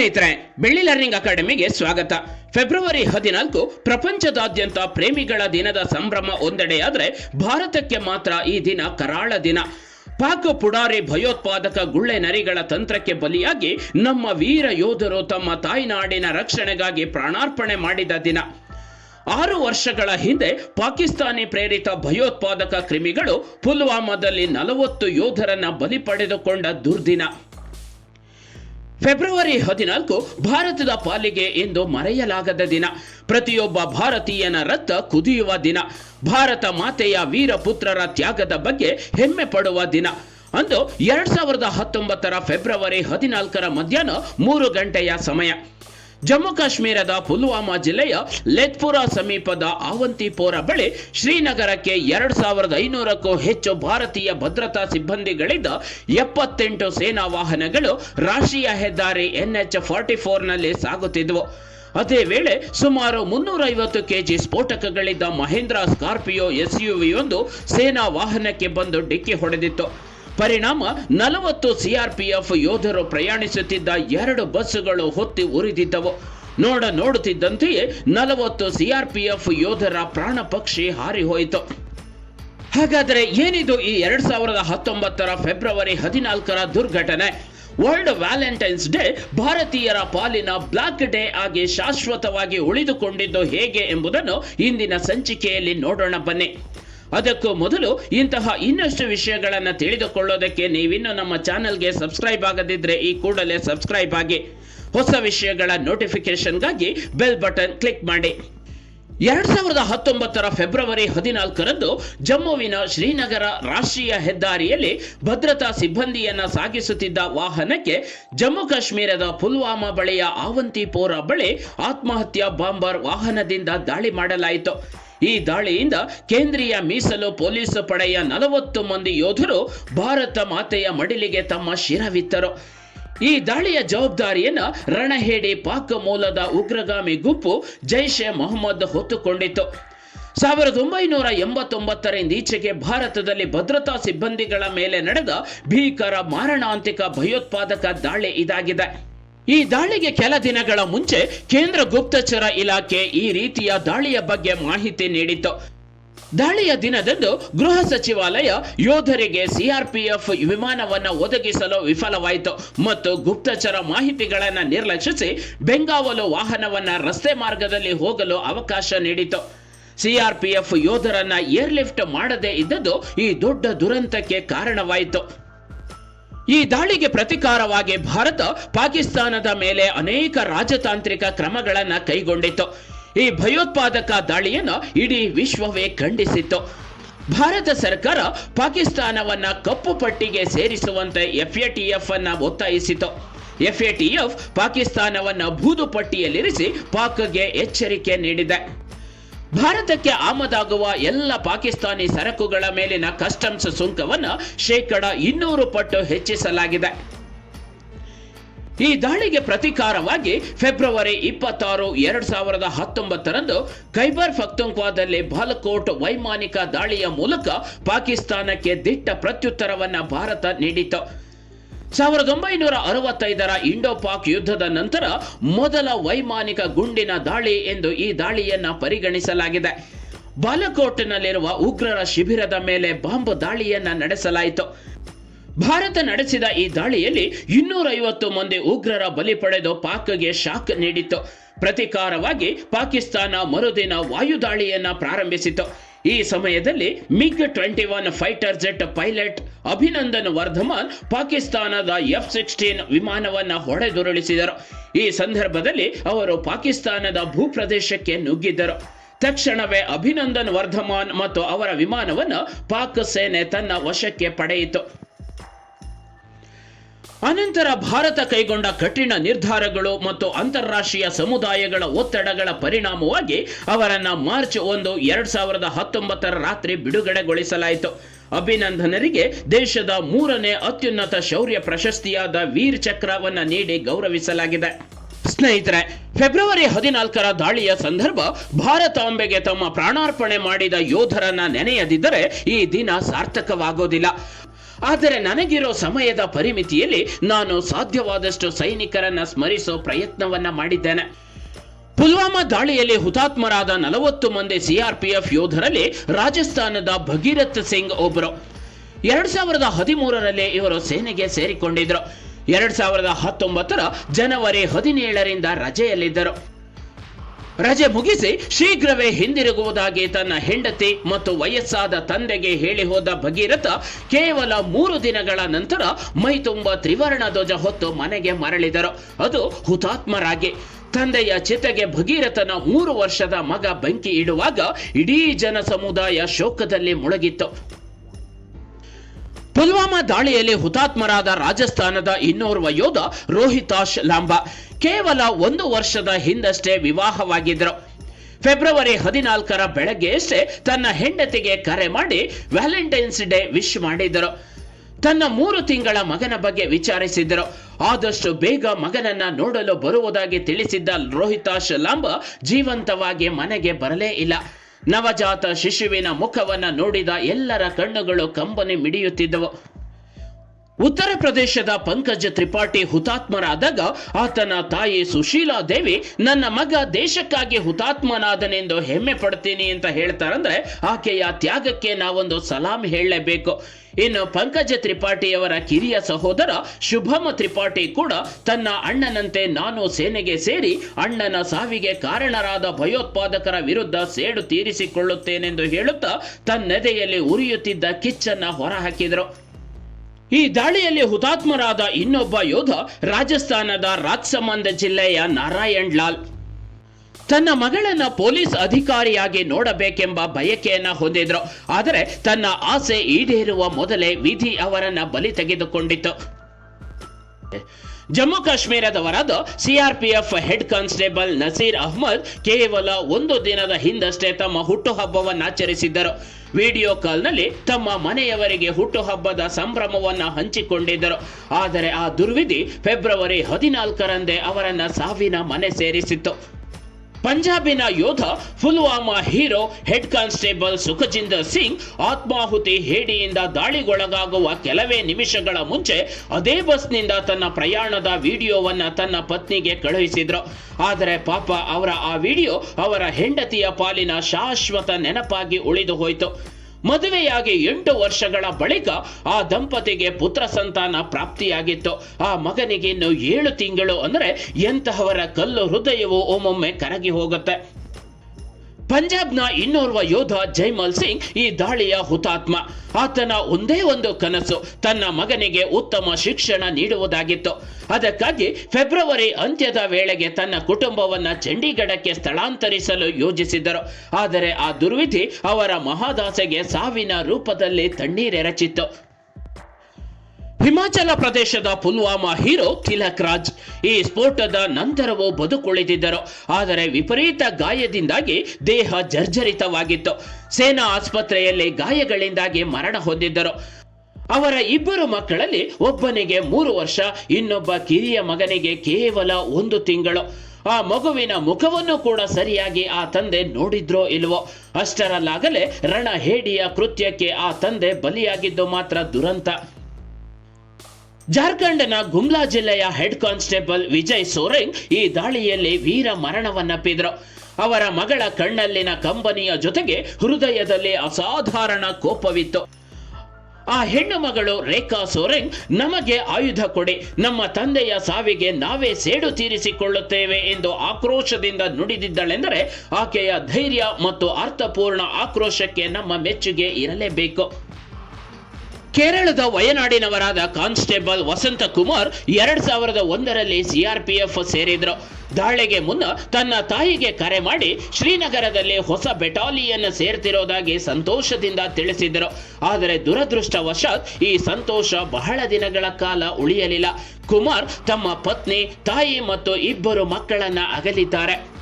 ಸ್ನೇಹಿತರೆ, ಬೆಳ್ಳಿ ಲರ್ನಿಂಗ್ ಅಕಾಡೆಮಿಗೆ ಸ್ವಾಗತ. ಫೆಬ್ರವರಿ ಹದಿನಾಲ್ಕು, ಪ್ರಪಂಚದಾದ್ಯಂತ ಪ್ರೇಮಿಗಳ ದಿನದ ಸಂಭ್ರಮ ಒಂದೆಡೆಯಾದರೆ ಭಾರತಕ್ಕೆ ಮಾತ್ರ ಈ ದಿನ ಕರಾಳ ದಿನ. ಪಾಕ್ ಪುಡಾರಿ ಭಯೋತ್ಪಾದಕ ಗುಳ್ಳೆ ನರಿಗಳ ತಂತ್ರಕ್ಕೆ ಬಲಿಯಾಗಿ ನಮ್ಮ ವೀರ ಯೋಧರು ತಮ್ಮ ತಾಯ್ನಾಡಿನ ರಕ್ಷಣೆಗಾಗಿ ಪ್ರಾಣಾರ್ಪಣೆ ಮಾಡಿದ ದಿನ. ಆರು ವರ್ಷಗಳ ಹಿಂದೆ ಪಾಕಿಸ್ತಾನಿ ಪ್ರೇರಿತ ಭಯೋತ್ಪಾದಕ ಕ್ರಿಮಿಗಳು ಪುಲ್ವಾಮಾದಲ್ಲಿ ನಲವತ್ತು ಯೋಧರನ್ನ ಬಲಿ ಪಡೆದುಕೊಂಡ ದುರ್ದಿನ. ಫೆಬ್ರವರಿ ಹದಿನಾಲ್ಕು ಭಾರತದ ಪಾಲಿಗೆ ಎಂದು ಮರೆಯಲಾಗದ ದಿನ. ಪ್ರತಿಯೊಬ್ಬ ಭಾರತೀಯನ ರಕ್ತ ಕುದಿಯುವ ದಿನ. ಭಾರತ ಮಾತೆಯ ವೀರ ಪುತ್ರರ ತ್ಯಾಗದ ಬಗ್ಗೆ ಹೆಮ್ಮೆ ಪಡುವ ದಿನ. ಅಂದು ಎರಡ್ ಸಾವಿರದ ಹತ್ತೊಂಬತ್ತರ ಫೆಬ್ರವರಿ ಹದಿನಾಲ್ಕರ ಮಧ್ಯಾಹ್ನ ಮೂರು ಗಂಟೆಯ ಸಮಯ. ಜಮ್ಮು ಕಾಶ್ಮೀರದ ಪುಲ್ವಾಮಾ ಜಿಲ್ಲೆಯ ಲೆತ್ಪುರ ಸಮೀಪದ ಆವಂತಿಪೋರ ಬಳಿ ಶ್ರೀನಗರಕ್ಕೆ ಎರಡು ಸಾವಿರದ ಐನೂರಕ್ಕೂ ಹೆಚ್ಚು ಭಾರತೀಯ ಭದ್ರತಾ ಸಿಬ್ಬಂದಿಗಳಿದ್ದ ಎಪ್ಪತ್ತೆಂಟು ಸೇನಾ ವಾಹನಗಳು ರಾಷ್ಟ್ರೀಯ ಹೆದ್ದಾರಿ ಎನ್ಎಚ್ ಫಾರ್ಟಿ ಫೋರ್ನಲ್ಲಿ ಸಾಗುತ್ತಿದ್ದವು ಅದೇ ವೇಳೆ ಸುಮಾರು ಮುನ್ನೂರೈವತ್ತು ಕೆಜಿ ಸ್ಫೋಟಕಗಳಿದ್ದ ಮಹೇಂದ್ರ ಸ್ಕಾರ್ಪಿಯೋ ಎಸ್ಯುವಿಯೊಂದು ಸೇನಾ ವಾಹನಕ್ಕೆ ಬಂದು ಡಿಕ್ಕಿ ಹೊಡೆದಿತ್ತು. ಪರಿಣಾಮ ನಲವತ್ತು ಸಿಆರ್ಪಿಎಫ್ ಯೋಧರು ಪ್ರಯಾಣಿಸುತ್ತಿದ್ದ ಎರಡು ಬಸ್ಸುಗಳು ಹೊತ್ತಿ ಉರಿದಿದ್ದವು. ನೋಡ ನೋಡುತ್ತಿದ್ದಂತೆಯೇ ನಲವತ್ತು ಸಿಆರ್ಪಿಎಫ್ ಯೋಧರ ಪ್ರಾಣ ಪಕ್ಷಿ ಹಾರಿ ಹೋಯಿತು ಹಾಗಾದರೆ ಏನಿದು ಈ ಎರಡ್ ಸಾವಿರದ ಹತ್ತೊಂಬತ್ತರ ಫೆಬ್ರವರಿ ಹದಿನಾಲ್ಕರ ದುರ್ಘಟನೆ? ವರ್ಲ್ಡ್ ವ್ಯಾಲೆಂಟೈನ್ಸ್ ಡೇ ಭಾರತೀಯರ ಪಾಲಿನ ಬ್ಲಾಕ್ ಡೇ ಆಗಿ ಶಾಶ್ವತವಾಗಿ ಉಳಿದುಕೊಂಡಿದ್ದು ಹೇಗೆ ಎಂಬುದನ್ನು ಇಂದಿನ ಸಂಚಿಕೆಯಲ್ಲಿ ನೋಡೋಣ ಬನ್ನಿ. ಅದಕ್ಕೂ ಮೊದಲು ಇಂತಹ ಇನ್ನಷ್ಟು ವಿಷಯಗಳನ್ನು ತಿಳಿದುಕೊಳ್ಳೋದಕ್ಕೆ ನೀವಿನ್ನೂ ನಮ್ಮ ಚಾನೆಲ್ಗೆ ಸಬ್ಸ್ಕ್ರೈಬ್ ಆಗದಿದ್ದರೆ ಈ ಕೂಡಲೇ ಸಬ್ಸ್ಕ್ರೈಬ್ ಆಗಿ ಹೊಸ ವಿಷಯಗಳ ನೋಟಿಫಿಕೇಶನ್ಗಾಗಿ ಬೆಲ್ ಬಟನ್ ಕ್ಲಿಕ್ ಮಾಡಿ. ಎರಡ್ ಸಾವಿರದ ಹತ್ತೊಂಬತ್ತರ ಫೆಬ್ರವರಿ ಹದಿನಾಲ್ಕರಂದು ಜಮ್ಮುವಿನ ಶ್ರೀನಗರ ರಾಷ್ಟ್ರೀಯ ಹೆದ್ದಾರಿಯಲ್ಲಿ ಭದ್ರತಾ ಸಿಬ್ಬಂದಿಯನ್ನ ಸಾಗಿಸುತ್ತಿದ್ದ ವಾಹನಕ್ಕೆ ಜಮ್ಮು ಕಾಶ್ಮೀರದ ಪುಲ್ವಾಮಾ ಬಳಿಯ ಆವಂತಿಪೋರ ಬಳಿ ಆತ್ಮಹತ್ಯಾ ಬಾಂಬರ್ ವಾಹನದಿಂದ ದಾಳಿ ಮಾಡಲಾಯಿತು. ಈ ದಾಳಿಯಿಂದ ಕೇಂದ್ರೀಯ ಮೀಸಲು ಪೊಲೀಸ್ ಪಡೆಯ ನಲವತ್ತು ಮಂದಿ ಯೋಧರು ಭಾರತ ಮಾತೆಯ ಮಡಿಲಿಗೆ ತಮ್ಮ ಶಿರವಿತ್ತರು. ಈ ದಾಳಿಯ ಜವಾಬ್ದಾರಿಯನ್ನು ರಣಹೇಡಿ ಪಾಕ್ ಮೂಲದ ಉಗ್ರಗಾಮಿ ಗುಂಪು ಜೈಷ್ ಎ ಮೊಹಮ್ಮದ್ ಹೊತ್ತುಕೊಂಡಿತ್ತು. ಸಾವಿರದ ಒಂಬೈನೂರ ಎಂಬತ್ತೊಂಬತ್ತರಿಂದ ಈಚೆಗೆ ಭಾರತದಲ್ಲಿ ಭದ್ರತಾ ಸಿಬ್ಬಂದಿಗಳ ಮೇಲೆ ನಡೆದ ಭೀಕರ ಮಾರಣಾಂತಿಕ ಭಯೋತ್ಪಾದಕ ದಾಳಿ ಇದಾಗಿದೆ. ಈ ದಾಳಿಗೆ ಕೆಲ ದಿನಗಳ ಮುಂಚೆ ಕೇಂದ್ರ ಗುಪ್ತಚರ ಇಲಾಖೆ ಈ ರೀತಿಯ ದಾಳಿಯ ಬಗ್ಗೆ ಮಾಹಿತಿ ನೀಡಿತ್ತು. ದಾಳಿಯ ದಿನದಂದು ಗೃಹ ಸಚಿವಾಲಯ ಯೋಧರಿಗೆ ಸಿಆರ್ಪಿಎಫ್ ವಿಮಾನವನ್ನ ಒದಗಿಸಲು ವಿಫಲವಾಯಿತು ಮತ್ತು ಗುಪ್ತಚರ ಮಾಹಿತಿಗಳನ್ನು ನಿರ್ಲಕ್ಷಿಸಿ ಬೆಂಗಾವಲು ವಾಹನವನ್ನ ರಸ್ತೆ ಮಾರ್ಗದಲ್ಲಿ ಹೋಗಲು ಅವಕಾಶ ನೀಡಿತು ಸಿಆರ್ಪಿಎಫ್ ಯೋಧರನ್ನ ಏರ್ಲಿಫ್ಟ್ ಮಾಡದೇ ಇದ್ದದ್ದು ಈ ದೊಡ್ಡ ದುರಂತಕ್ಕೆ ಕಾರಣವಾಯಿತು. ಈ ದಾಳಿಗೆ ಪ್ರತಿಕಾರವಾಗಿ ಭಾರತ ಪಾಕಿಸ್ತಾನದ ಮೇಲೆ ಅನೇಕ ರಾಜತಾಂತ್ರಿಕ ಕ್ರಮಗಳನ್ನು ಕೈಗೊಂಡಿತ್ತು. ಈ ಭಯೋತ್ಪಾದಕ ದಾಳಿಯನ್ನು ಇಡೀ ವಿಶ್ವವೇ ಖಂಡಿಸಿತ್ತು. ಭಾರತ ಸರ್ಕಾರ ಪಾಕಿಸ್ತಾನವನ್ನ ಕಪ್ಪು ಪಟ್ಟಿಗೆ ಸೇರಿಸುವಂತೆ ಎಫ್ ಎ ಟಿ ಎಫ್ ಅನ್ನ ಒತ್ತಾಯಿಸಿತು ಎಫ್ ಎ ಟಿ ಎಫ್ ಪಾಕಿಸ್ತಾನವನ್ನ ಬೂದು ಪಟ್ಟಿಯಲ್ಲಿರಿಸಿ ಪಾಕ್ಗೆ ಎಚ್ಚರಿಕೆ ನೀಡಿದೆ. ಭಾರತಕ್ಕೆ ಆಮದಾಗುವ ಎಲ್ಲ ಪಾಕಿಸ್ತಾನಿ ಸರಕುಗಳ ಮೇಲಿನ ಕಸ್ಟಮ್ಸ್ ಸುಂಕವನ್ನು ಶೇಕಡ ಇನ್ನೂರು ಪಟ್ಟು ಹೆಚ್ಚಿಸಲಾಗಿದೆ. ಈ ದಾಳಿಗೆ ಪ್ರತಿಕಾರವಾಗಿ ಫೆಬ್ರವರಿ ಇಪ್ಪತ್ತಾರು, ಎರಡ್ ಸಾವಿರದ ಹತ್ತೊಂಬತ್ತರಂದು ಖೈಬರ್ ಫಕ್ತುಂಕ್ವಾದಲ್ಲಿ ಬಾಲಕೋಟ್ ವೈಮಾನಿಕ ದಾಳಿಯ ಮೂಲಕ ಪಾಕಿಸ್ತಾನಕ್ಕೆ ದಿಟ್ಟ ಪ್ರತ್ಯುತ್ತರವನ್ನು ಭಾರತ ನೀಡಿತು ಸಾವಿರದ ಒಂಬೈನೂರ ಅರವತ್ತೈದರ ಇಂಡೋ ಪಾಕ್ ಯುದ್ಧದ ನಂತರ ಮೊದಲ ವೈಮಾನಿಕ ಗುಂಡಿನ ದಾಳಿ ಎಂದು ಈ ದಾಳಿಯನ್ನ ಪರಿಗಣಿಸಲಾಗಿದೆ. ಬಾಲಕೋಟ್ನಲ್ಲಿರುವ ಉಗ್ರರ ಶಿಬಿರದ ಮೇಲೆ ಬಾಂಬ್ ದಾಳಿಯನ್ನ ನಡೆಸಲಾಯಿತು. ಭಾರತ ನಡೆಸಿದ ಈ ದಾಳಿಯಲ್ಲಿ ಇನ್ನೂರೈವತ್ತು ಮಂದಿ ಉಗ್ರರ ಬಲಿ ಪಡೆದು ಪಾಕ್ಗೆ ಶಾಕ್ ನೀಡಿತ್ತು. ಪ್ರತಿಕಾರವಾಗಿ ಪಾಕಿಸ್ತಾನ ಮರುದಿನ ವಾಯುದಾಳಿಯನ್ನ ಪ್ರಾರಂಭಿಸಿತು ಈ ಸಮಯದಲ್ಲಿ MiG twenty one fighter jet pilot Abhinandan Varthaman ಪಾಕಿಸ್ತಾನದ ಎಫ್ ಸಿಕ್ಸ್ಟೀನ್ ವಿಮಾನವನ್ನ ಹೊಡೆದುರುಳಿಸಿದರು. ಈ ಸಂದರ್ಭದಲ್ಲಿ ಅವರು ಪಾಕಿಸ್ತಾನದ ಭೂಪ್ರದೇಶಕ್ಕೆ ನುಗ್ಗಿದ್ದರು. ತಕ್ಷಣವೇ ಅಭಿನಂದನ್ ವರ್ಧಮಾನ್ ಮತ್ತು ಅವರ ವಿಮಾನವನ್ನು ಪಾಕ್ ಸೇನೆ ತನ್ನ ವಶಕ್ಕೆ ಪಡೆಯಿತು. ಅನಂತರ ಭಾರತ ಕೈಗೊಂಡ ಕಠಿಣ ನಿರ್ಧಾರಗಳು ಮತ್ತು ಅಂತಾರಾಷ್ಟ್ರೀಯ ಸಮುದಾಯಗಳ ಒತ್ತಡಗಳ ಪರಿಣಾಮವಾಗಿ ಅವರನ್ನ ಮಾರ್ಚ್ ಒಂದು ಎರಡ್ ಸಾವಿರದ ಹತ್ತೊಂಬತ್ತರ ರಾತ್ರಿ ಬಿಡುಗಡೆಗೊಳಿಸಲಾಯಿತು. ಅಭಿನಂದನರಿಗೆ ದೇಶದ ಮೂರನೇ ಅತ್ಯುನ್ನತ ಶೌರ್ಯ ಪ್ರಶಸ್ತಿಯಾದ ವೀರ್ ಚಕ್ರವನ್ನು ನೀಡಿ ಗೌರವಿಸಲಾಗಿದೆ. ಸ್ನೇಹಿತರೆ, ಫೆಬ್ರವರಿ ಹದಿನಾಲ್ಕರ ದಾಳಿಯ ಸಂದರ್ಭ ಭಾರತಾಂಬೆಗೆ ತಮ್ಮ ಪ್ರಾಣಾರ್ಪಣೆ ಮಾಡಿದ ಯೋಧರನ್ನ ನೆನೆಯದಿದ್ದರೆ ಈ ದಿನ ಸಾರ್ಥಕವಾಗೋದಿಲ್ಲ. ಆದರೆ ನನಗಿರೋ ಸಮಯದ ಪರಿಮಿತಿಯಲ್ಲಿ ನಾನು ಸಾಧ್ಯವಾದಷ್ಟು ಸೈನಿಕರನ್ನ ಸ್ಮರಿಸೋ ಪ್ರಯತ್ನವನ್ನ ಮಾಡಿದ್ದೇನೆ. ಪುಲ್ವಾಮಾ ದಾಳಿಯಲ್ಲಿ ಹುತಾತ್ಮರಾದ ನಲವತ್ತು ಮಂದಿ ಸಿಆರ್ಪಿಎಫ್ ಯೋಧರಲ್ಲಿ ರಾಜಸ್ಥಾನದ ಭಗೀರಥ್ ಸಿಂಗ್ ಒಬ್ಬರು ಎರಡ್ ಸಾವಿರದ ಹದಿಮೂರರಲ್ಲಿ ಇವರು ಸೇನೆಗೆ ಸೇರಿಕೊಂಡಿದ್ರು. ಎರಡ್ ಸಾವಿರದ ಹತ್ತೊಂಬತ್ತರ ಜನವರಿ ಹದಿನೇಳರಿಂದ ರಜೆಯಲ್ಲಿದ್ದರು. ರಜೆ ಮುಗಿಸಿ ಶೀಘ್ರವೇ ಹಿಂದಿರುಗುವುದಾಗಿ ತನ್ನ ಹೆಂಡತಿ ಮತ್ತು ವಯಸ್ಸಾದ ತಂದೆಗೆ ಹೇಳಿ ಹೋದ ಭಗೀರಥ ಕೇವಲ ಮೂರು ದಿನಗಳ ನಂತರ ಮೈ ತುಂಬ ತ್ರಿವರ್ಣ ಧ್ವಜ ಹೊತ್ತು ಮನೆಗೆ ಮರಳಿದರು. ಅದು ಹುತಾತ್ಮರಾಗಿ. ತಂದೆಯ ಚಿತೆಗೆ ಭಗೀರಥನ ಮೂರು ವರ್ಷದ ಮಗ ಬೆಂಕಿ ಇಡುವಾಗ ಇಡೀ ಜನ ಸಮುದಾಯ ಶೋಕದಲ್ಲಿ ಮುಳುಗಿತ್ತು. ಪುಲ್ವಾಮಾ ದಾಳಿಯಲ್ಲಿ ಹುತಾತ್ಮರಾದ ರಾಜಸ್ಥಾನದ ಇನ್ನೋರ್ವ ಯೋಧ ರೋಹಿತಾಶ್ ಲಾಂಬಾ. ಕೇವಲ ಒಂದು ವರ್ಷದ ಹಿಂದಷ್ಟೇ ವಿವಾಹವಾಗಿದ್ದರು. ಫೆಬ್ರವರಿ ಹದಿನಾಲ್ಕರ ಬೆಳಗ್ಗೆಯಷ್ಟೇ ತನ್ನ ಹೆಂಡತಿಗೆ ಕರೆ ಮಾಡಿ ವ್ಯಾಲೆಂಟೈನ್ಸ್ ಡೇ ವಿಶ್ ಮಾಡಿದರು ತನ್ನ ಮೂರು ತಿಂಗಳ ಮಗನ ಬಗ್ಗೆ ವಿಚಾರಿಸಿದ್ದರು. ಆದಷ್ಟು ಬೇಗ ಮಗನನ್ನ ನೋಡಲು ಬರುವುದಾಗಿ ತಿಳಿಸಿದ್ದ ರೋಹಿತಾಶ್ ಶಲಾಂಬ ಜೀವಂತವಾಗಿ ಮನೆಗೆ ಬರಲೇ ಇಲ್ಲ. ನವಜಾತ ಶಿಶುವಿನ ಮುಖವನ್ನ ನೋಡಿದ ಎಲ್ಲರ ಕಣ್ಣುಗಳು ಕಂಬನಿ ಮಿಡಿಯುತ್ತಿದ್ದವು. ಉತ್ತರ ಪ್ರದೇಶದ ಪಂಕಜ ತ್ರಿಪಾಠಿ ಹುತಾತ್ಮರಾದಾಗ ಆತನ ತಾಯಿ ಸುಶೀಲಾ ದೇವಿ, ನನ್ನ ಮಗ ದೇಶಕ್ಕಾಗಿ ಹುತಾತ್ಮನಾದನೆಂದು ಹೆಮ್ಮೆ ಪಡ್ತೀನಿ ಅಂತ ಹೇಳ್ತಾರಂದ್ರೆ ಆಕೆಯ ತ್ಯಾಗಕ್ಕೆ ನಾವೊಂದು ಸಲಾಂ ಹೇಳಲೇಬೇಕು. ಇನ್ನು ಪಂಕಜ ತ್ರಿಪಾಠಿಯವರ ಕಿರಿಯ ಸಹೋದರ ಶುಭಮ ತ್ರಿಪಾಠಿ ಕೂಡ ತನ್ನ ಅಣ್ಣನಂತೆ ನಾನು ಸೇನೆಗೆ ಸೇರಿ ಅಣ್ಣನ ಸಾವಿಗೆ ಕಾರಣರಾದ ಭಯೋತ್ಪಾದಕರ ವಿರುದ್ಧ ಸೇಡು ತೀರಿಸಿಕೊಳ್ಳುತ್ತೇನೆಂದು ಹೇಳುತ್ತಾ ತನ್ನೆದೆಯಲ್ಲಿ ಉರಿಯುತ್ತಿದ್ದ ಕಿಚ್ಚನ್ನ ಹೊರಹಾಕಿದರು. ಈ ದಾಳಿಯಲ್ಲಿ ಹುತಾತ್ಮರಾದ ಇನ್ನೊಬ್ಬ ಯೋಧ ರಾಜಸ್ಥಾನದ ರಾಜ್ಸಮಂದ ಜಿಲ್ಲೆಯ ನಾರಾಯಣ್ ಲಾಲ್. ತನ್ನ ಮಗಳನ್ನ ಪೊಲೀಸ್ ಅಧಿಕಾರಿಯಾಗಿ ನೋಡಬೇಕೆಂಬ ಬಯಕೆಯನ್ನ ಹೊಂದಿದ್ರು. ಆದರೆ ತನ್ನ ಆಸೆ ಈಡೇರುವ ಮೊದಲೇ ವಿಧಿ ಅವರನ್ನ ಬಲಿ ತೆಗೆದುಕೊಂಡಿತ್ತು. Jammu ಕಾಶ್ಮೀರದವರಾದ C R P F head constable Naseer Ahmad ಕೇವಲ ಒಂದು ದಿನದ ಹಿಂದಷ್ಟೇ ತಮ್ಮ ಹುಟ್ಟುಹಬ್ಬವನ್ನು ಆಚರಿಸಿದ್ದರು. ವಿಡಿಯೋ ಕಾಲ್ನಲ್ಲಿ ತಮ್ಮ ಮನೆಯವರಿಗೆ ಹುಟ್ಟುಹಬ್ಬದ ಸಂಭ್ರಮವನ್ನು ಹಂಚಿಕೊಂಡಿದ್ದರು. ಆದರೆ ಆ ದುರ್ವಿಧಿ ಫೆಬ್ರವರಿ ಹದಿನಾಲ್ಕರಂದೇ ಅವರನ್ನ ಸಾವಿನ ಮನೆ ಸೇರಿಸಿತ್ತು. ಪಂಜಾಬಿನ ಯೋಧ Pulwama hero, head constable Sukhjinder Singh ಆತ್ಮಾಹುತಿ ಹೇಡಿಯಿಂದ ದಾಳಿಗೊಳಗಾಗುವ ಕೆಲವೇ ನಿಮಿಷಗಳ ಮುಂಚೆ ಅದೇ ಬಸ್ನಿಂದ ತನ್ನ ಪ್ರಯಾಣದ ವಿಡಿಯೋವನ್ನು ತನ್ನ ಪತ್ನಿಗೆ ಕಳುಹಿಸಿದ್ರು. ಆದರೆ ಪಾಪ ಅವರ ಆ ವಿಡಿಯೋ ಅವರ ಹೆಂಡತಿಯ ಪಾಲಿನ ಶಾಶ್ವತ ನೆನಪಾಗಿ ಉಳಿದು ಹೋಯಿತು. ಮದುವೆಯಾಗಿ ಎಂಟು ವರ್ಷಗಳ ಬಳಿಕ ಆ ದಂಪತಿಗೆ ಪುತ್ರ ಸಂತಾನ ಪ್ರಾಪ್ತಿಯಾಗಿತ್ತು. ಆ ಮಗನಿಗೆ ಇನ್ನು ಏಳು ತಿಂಗಳು ಅಂದರೆ ಎಂತಹವರ ಕಲ್ಲು ಹೃದಯವು ಒಮ್ಮೊಮ್ಮೆ ಕರಗಿ ಹೋಗುತ್ತೆ. ಪಂಜಾಬ್ನ ಇನ್ನೋರ್ವ ಯೋಧ ಜೈಮಲ್ ಸಿಂಗ್ ಈ ದಾಳಿಯ ಹುತಾತ್ಮ. ಆತನ ಒಂದೇ ಒಂದು ಕನಸು, ತನ್ನ ಮಗನಿಗೆ ಉತ್ತಮ ಶಿಕ್ಷಣ ನೀಡುವುದಾಗಿತ್ತು. ಅದಕ್ಕಾಗಿ ಫೆಬ್ರವರಿ ಅಂತ್ಯದ ವೇಳೆಗೆ ತನ್ನ ಕುಟುಂಬವನ್ನ ಚಂಡೀಗಢಕ್ಕೆ ಸ್ಥಳಾಂತರಿಸಲು ಯೋಜಿಸಿದ್ದರು. ಆದರೆ ಆ ದುರ್ವಿಧಿ ಅವರ ಮಹಾದಾಸೆಗೆ ಸಾವಿನ ರೂಪದಲ್ಲಿ ತಣ್ಣೀರೆರಚಿತ್ತು. ಹಿಮಾಚಲ ಪ್ರದೇಶದ ಪುಲ್ವಾಮಾ ಹೀರೋ ತಿಲಕ್ ರಾಜ್ ಈ ಸ್ಫೋಟದ ನಂತರವೂ ಬದುಕುಳಿದಿದ್ದರು. ಆದರೆ ವಿಪರೀತ ಗಾಯದಿಂದಾಗಿ ದೇಹ ಜರ್ಜರಿತವಾಗಿತ್ತು. ಸೇನಾ ಆಸ್ಪತ್ರೆಯಲ್ಲಿ ಗಾಯಗಳಿಂದಾಗಿ ಮರಣ ಹೊಂದಿದ್ದರು. ಅವರ ಇಬ್ಬರು ಮಕ್ಕಳಲ್ಲಿ ಒಬ್ಬನಿಗೆ ಮೂರು ವರ್ಷ, ಇನ್ನೊಬ್ಬ ಕಿರಿಯ ಮಗನಿಗೆ ಕೇವಲ ಒಂದು ತಿಂಗಳು. ಆ ಮಗುವಿನ ಮುಖವನ್ನು ಕೂಡ ಸರಿಯಾಗಿ ಆ ತಂದೆ ನೋಡಿದ್ರೋ ಇಲ್ವೋ? ಅಷ್ಟರಲ್ಲಾಗಲೇ ರಣಹೇಡಿಯ ಕೃತ್ಯಕ್ಕೆ ಆ ತಂದೆ ಬಲಿಯಾಗಿದ್ದು ಮಾತ್ರ ದುರಂತ. ಜಾರ್ಖಂಡ್ನ ಗುಮ್ಲಾ ಜಿಲ್ಲೆಯ ಹೆಡ್ ಕಾನ್ಸ್ಟೇಬಲ್ ವಿಜಯ್ ಸೋರೆಂಗ್ ಈ ದಾಳಿಯಲ್ಲಿ ವೀರ ಮರಣವನ್ನಪ್ಪಿದ್ರು ಅವರ ಮಗಳ ಕಣ್ಣಲ್ಲಿನ ಕಂಬನಿಯ ಜೊತೆಗೆ ಹೃದಯದಲ್ಲಿ ಅಸಾಧಾರಣ ಕೋಪವಿತ್ತು. ಆ ಹೆಣ್ಣು ಮಗಳು ರೇಖಾ ಸೋರೆಂಗ್, ನಮಗೆ ಆಯುಧ ಕೊಡಿ, ನಮ್ಮ ತಂದೆಯ ಸಾವಿಗೆ ನಾವೇ ಸೇಡು ತೀರಿಸಿಕೊಳ್ಳುತ್ತೇವೆ ಎಂದು ಆಕ್ರೋಶದಿಂದ ನುಡಿದಿದ್ದಳೆಂದರೆ ಆಕೆಯ ಧೈರ್ಯ ಮತ್ತು ಅರ್ಥಪೂರ್ಣ ಆಕ್ರೋಶಕ್ಕೆ ನಮ್ಮ ಮೆಚ್ಚುಗೆ ಇರಲೇಬೇಕು. ಕೇರಳದ ವಯನಾಡಿನವರಾದ ಕಾನ್ಸ್ಟೇಬಲ್ ವಸಂತ ಕುಮಾರ್ ಎರಡ್ ಸಾವಿರದ ಒಂದರಲ್ಲಿ ಸಿಆರ್ಪಿಎಫ್ ಸೇರಿದ್ರು. ದಾಳಿಗೆ ಮುನ್ನ ತನ್ನ ತಾಯಿಗೆ ಕರೆ ಮಾಡಿ ಶ್ರೀನಗರದಲ್ಲಿ ಹೊಸ ಬೆಟಾಲಿಯನ್ ಸೇರ್ತಿರೋದಾಗಿ ಸಂತೋಷದಿಂದ ತಿಳಿಸಿದರು. ಆದರೆ ದುರದೃಷ್ಟವಶಾತ್ ಈ ಸಂತೋಷ ಬಹಳ ದಿನಗಳ ಕಾಲ ಉಳಿಯಲಿಲ್ಲ. ಕುಮಾರ್ ತಮ್ಮ ಪತ್ನಿ, ತಾಯಿ ಮತ್ತು ಇಬ್ಬರು ಮಕ್ಕಳನ್ನ ಅಗಲಿದ್ದಾರೆ.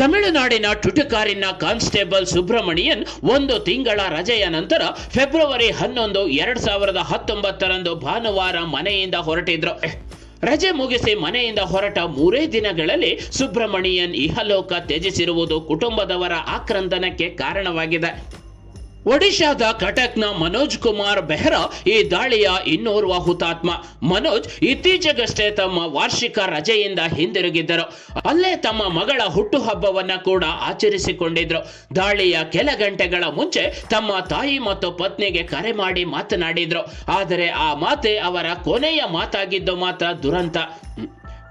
ತಮಿಳುನಾಡಿನ ಟುಟುಕಾರಿನ ಕಾನ್ಸ್ಟೇಬಲ್ ಸುಬ್ರಮಣಿಯನ್ ಒಂದು ತಿಂಗಳ ರಜೆಯ ನಂತರ ಫೆಬ್ರವರಿ ಹನ್ನೊಂದು, ಎರಡ್ ಸಾವಿರದ ಹತ್ತೊಂಬತ್ತರಂದು ಭಾನುವಾರ ಮನೆಯಿಂದ ಹೊರಟಿದ್ರು. ರಜೆ ಮುಗಿಸಿ ಮನೆಯಿಂದ ಹೊರಟ ಮೂರೇ ದಿನಗಳಲ್ಲಿ ಸುಬ್ರಮಣಿಯನ್ ಇಹಲೋಕ ತ್ಯಜಿಸಿರುವುದು ಕುಟುಂಬದವರ ಆಕ್ರಂದನಕ್ಕೆ ಕಾರಣವಾಗಿದೆ. ಒಡಿಶಾದ ಕಟಕ್ನ ಮನೋಜ್ ಕುಮಾರ್ ಬೆಹ್ರಾ ಈ ದಾಳಿಯ ಇನ್ನೋರ್ವ ಹುತಾತ್ಮ. ಮನೋಜ್ ಇತ್ತೀಚೆಗಷ್ಟೇ ತಮ್ಮ ವಾರ್ಷಿಕ ರಜೆಯಿಂದ ಹಿಂದಿರುಗಿದ್ದರು. ಅಲ್ಲೇ ತಮ್ಮ ಮಗಳ ಹುಟ್ಟುಹಬ್ಬವನ್ನ ಕೂಡ ಆಚರಿಸಿಕೊಂಡಿದ್ರು. ದಾಳಿಯ ಕೆಲ ಗಂಟೆಗಳ ಮುಂಚೆ ತಮ್ಮ ತಾಯಿ ಮತ್ತು ಪತ್ನಿಗೆ ಕರೆ ಮಾಡಿ ಮಾತನಾಡಿದ್ರು. ಆದರೆ ಆ ಮಾತೆ ಅವರ ಕೊನೆಯ ಮಾತಾಗಿದ್ದು ಮಾತ್ರ ದುರಂತ.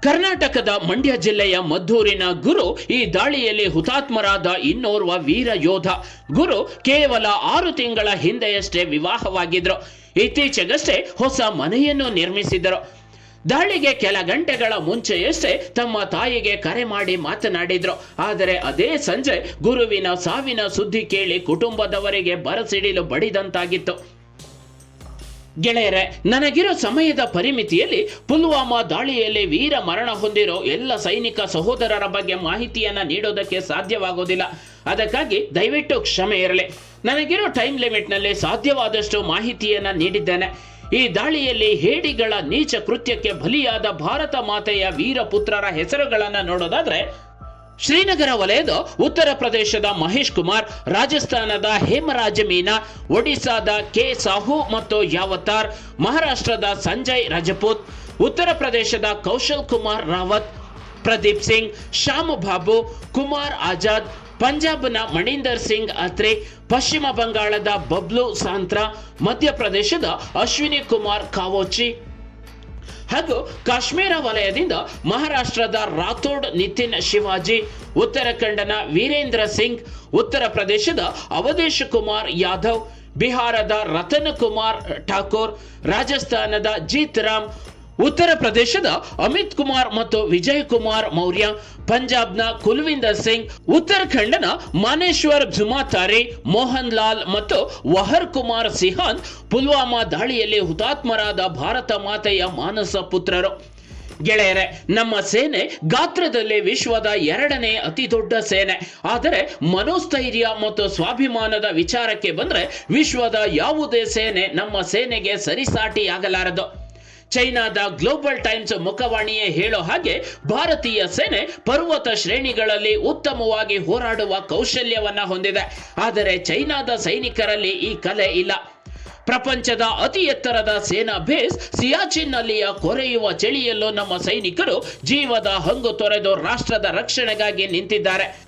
ಕರ್ನಾಟಕದ ಮಂಡ್ಯ ಜಿಲ್ಲೆಯ ಮದ್ದೂರಿನ ಗುರು ಈ ದಾಳಿಯಲ್ಲಿ ಹುತಾತ್ಮರಾದ ಇನ್ನೋರ್ವ ವೀರ ಯೋಧ. ಗುರು ಕೇವಲ ಆರು ತಿಂಗಳ ಹಿಂದೆಯಷ್ಟೇ ವಿವಾಹವಾಗಿದ್ರು. ಇತ್ತೀಚೆಗಷ್ಟೇ ಹೊಸ ಮನೆಯನ್ನು ನಿರ್ಮಿಸಿದರು. ದಾಳಿಗೆ ಕೆಲ ಗಂಟೆಗಳ ಮುಂಚೆಯಷ್ಟೇ ತಮ್ಮ ತಾಯಿಗೆ ಕರೆ ಮಾಡಿ ಮಾತನಾಡಿದ್ರು. ಆದರೆ ಅದೇ ಸಂಜೆ ಗುರುವಿನ ಸಾವಿನ ಸುದ್ದಿ ಕೇಳಿ ಕುಟುಂಬದವರಿಗೆ ಬರಸಿಡಿಲು ಬಡಿದಂತಾಗಿತ್ತು. ಗೆಳೆಯರೆ, ನನಗಿರೋ ಸಮಯದ ಪರಿಮಿತಿಯಲ್ಲಿ ಪುಲ್ವಾಮಾ ದಾಳಿಯಲ್ಲಿ ವೀರ ಮರಣ ಹೊಂದಿರೋ ಎಲ್ಲ ಸೈನಿಕ ಸಹೋದರರ ಬಗ್ಗೆ ಮಾಹಿತಿಯನ್ನ ನೀಡೋದಕ್ಕೆ ಸಾಧ್ಯವಾಗೋದಿಲ್ಲ. ಅದಕ್ಕಾಗಿ ದಯವಿಟ್ಟು ಕ್ಷಮೆ ಇರಲಿ. ನನಗಿರೋ ಟೈಮ್ ಲಿಮಿಟ್ನಲ್ಲಿ ಸಾಧ್ಯವಾದಷ್ಟು ಮಾಹಿತಿಯನ್ನ ನೀಡಿದ್ದೇನೆ. ಈ ದಾಳಿಯಲ್ಲಿ ಹೇಡಿಗಳ ನೀಚ ಕೃತ್ಯಕ್ಕೆ ಬಲಿಯಾದ ಭಾರತ ಮಾತೆಯ ವೀರ ಪುತ್ರರ ಹೆಸರುಗಳನ್ನು ನೋಡೋದಾದ್ರೆ ಶ್ರೀನಗರ ವಲಯದ ಉತ್ತರ ಪ್ರದೇಶದ ಮಹೇಶ್ ಕುಮಾರ್, ರಾಜಸ್ಥಾನದ ಹೇಮರಾಜ ಮೀನಾ ಒಡಿಸಾದ ಕೆ ಸಾಹು ಮತ್ತು ಯಾವತಾರ್, ಮಹಾರಾಷ್ಟ್ರದ ಸಂಜಯ್ ರಜಪೂತ್, ಉತ್ತರ ಪ್ರದೇಶದ ಕೌಶಲ್ ಕುಮಾರ್ ರಾವತ್, ಪ್ರದೀಪ್ ಸಿಂಗ್, ಶ್ಯಾಮ್ ಬಾಬು, ಕುಮಾರ್ ಆಜಾದ್, ಪಂಜಾಬ್ನ ಮಣೀಂದರ್ ಸಿಂಗ್ ಅತ್ರೆ ಪಶ್ಚಿಮ ಬಂಗಾಳದ ಬಬ್ಲು ಸಾಂತ್ರ, ಮಧ್ಯಪ್ರದೇಶದ ಅಶ್ವಿನಿ ಕುಮಾರ್ ಕಾವೋಚಿ ಹಾಗೂ ಕಾಶ್ಮೀರ ವಲಯದಿಂದ ಮಹಾರಾಷ್ಟ್ರದ ರಾಥೋಡ್ ನಿತಿನ್ ಶಿವಾಜಿ ಉತ್ತರಾಖಂಡನ ವೀರೇಂದ್ರ ಸಿಂಗ್, ಉತ್ತರ ಪ್ರದೇಶದ ಅವಧೇಶ್ ಕುಮಾರ್ ಯಾದವ್, ಬಿಹಾರದ ರತನ್ ಕುಮಾರ್ ಠಾಕೂರ್, ರಾಜಸ್ಥಾನದ ಜೀತ್ ರಾಮ್ ಉತ್ತರ ಪ್ರದೇಶದ ಅಮಿತ್ ಕುಮಾರ್ ಮತ್ತು ವಿಜಯ್ ಕುಮಾರ್ ಮೌರ್ಯ, ಪಂಜಾಬ್ನ ಕುಲ್ವಿಂದರ್ ಸಿಂಗ್, ಉತ್ತರಾಖಂಡನ ಮಾನೇಶ್ವರ್ ಝುಮಾತಾರಿ ಮೋಹನ್ ಲಾಲ್ ಮತ್ತು ವಹರ್ ಕುಮಾರ್ ಸಿಹಾನ್ ಪುಲ್ವಾಮಾ ದಾಳಿಯಲ್ಲಿ ಹುತಾತ್ಮರಾದ ಭಾರತ ಮಾತೆಯ ಮಾನಸ ಪುತ್ರರು. ಗೆಳೆಯರೆ, ನಮ್ಮ ಸೇನೆ ಗಾತ್ರದಲ್ಲಿ ವಿಶ್ವದ ಎರಡನೇ ಅತಿ ದೊಡ್ಡ ಸೇನೆ. ಆದರೆ ಮನೋಸ್ಥೈರ್ಯ ಮತ್ತು ಸ್ವಾಭಿಮಾನದ ವಿಚಾರಕ್ಕೆ ಬಂದ್ರೆ ವಿಶ್ವದ ಯಾವುದೇ ಸೇನೆ ನಮ್ಮ ಸೇನೆಗೆ ಸರಿಸಾಟಿಯಾಗಲಾರದು. ಚೈನಾದ ಗ್ಲೋಬಲ್ ಟೈಮ್ಸ್ ಮುಖವಾಣಿಯೇ ಹೇಳೋ ಹಾಗೆ ಭಾರತೀಯ ಸೇನೆ ಪರ್ವತ ಶ್ರೇಣಿಗಳಲ್ಲಿ ಉತ್ತಮವಾಗಿ ಹೋರಾಡುವ ಕೌಶಲ್ಯವನ್ನ ಹೊಂದಿದೆ. ಆದರೆ ಚೈನಾದ ಸೈನಿಕರಲ್ಲಿ ಈ ಕಲೆ ಇಲ್ಲ. ಪ್ರಪಂಚದ ಅತಿ ಎತ್ತರದ ಸೇನಾ ಬೇಸ್ ಸಿಯಾಚಿನ್ನಲ್ಲಿಯ ಕೊರೆಯುವ ಚಳಿಯಲ್ಲೂ ನಮ್ಮ ಸೈನಿಕರು ಜೀವದ ಹಂಗು ತೊರೆದು ರಾಷ್ಟ್ರದ ರಕ್ಷಣೆಗಾಗಿ ನಿಂತಿದ್ದಾರೆ.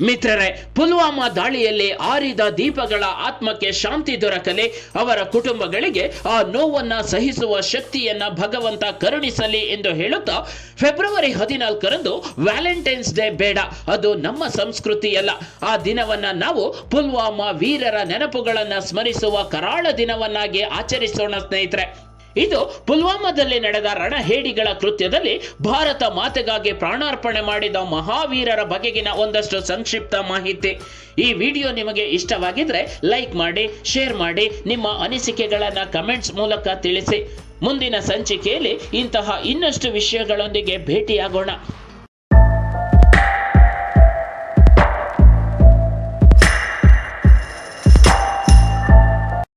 ಮಿತ್ರರೇ, ಪುಲ್ವಾಮಾ ದಾಳಿಯಲ್ಲಿ ಆರಿದ ದೀಪಗಳ ಆತ್ಮಕ್ಕೆ ಶಾಂತಿ ದೊರಕಲಿ, ಅವರ ಕುಟುಂಬಗಳಿಗೆ ಆ ನೋವನ್ನ ಸಹಿಸುವ ಶಕ್ತಿಯನ್ನ ಭಗವಂತ ಕರುಣಿಸಲಿ ಎಂದು ಹೇಳುತ್ತಾ, ಫೆಬ್ರವರಿ ಹದಿನಾಲ್ಕರಂದು ವ್ಯಾಲೆಂಟೈನ್ಸ್ ಡೇ ಬೇಡ, ಅದು ನಮ್ಮ ಸಂಸ್ಕೃತಿಯಲ್ಲ. ಆ ದಿನವನ್ನ ನಾವು ಪುಲ್ವಾಮಾ ವೀರರ ನೆನಪುಗಳನ್ನ ಸ್ಮರಿಸುವ ಕರಾಳ ದಿನವನ್ನಾಗಿ ಆಚರಿಸೋಣ ಸ್ನೇಹಿತರೆ. ಇದು ಪುಲ್ವಾಮಾದಲ್ಲಿ ನಡೆದ ರಣಹೇಡಿಗಳ ಕೃತ್ಯದಲ್ಲಿ ಭಾರತ ಮಾತೆಗಾಗಿ ಪ್ರಾಣಾರ್ಪಣೆ ಮಾಡಿದ ಮಹಾವೀರರ ಬಗೆಗಿನ ಒಂದಷ್ಟು ಸಂಕ್ಷಿಪ್ತ ಮಾಹಿತಿ. ಈ ವಿಡಿಯೋ ನಿಮಗೆ ಇಷ್ಟವಾಗಿದ್ರೆ ಲೈಕ್ ಮಾಡಿ, ಶೇರ್ ಮಾಡಿ, ನಿಮ್ಮ ಅನಿಸಿಕೆಗಳನ್ನು ಕಮೆಂಟ್ಸ್ ಮೂಲಕ ತಿಳಿಸಿ. ಮುಂದಿನ ಸಂಚಿಕೆಯಲ್ಲಿ ಇಂತಹ ಇನ್ನಷ್ಟು ವಿಷಯಗಳೊಂದಿಗೆ ಭೇಟಿಯಾಗೋಣ.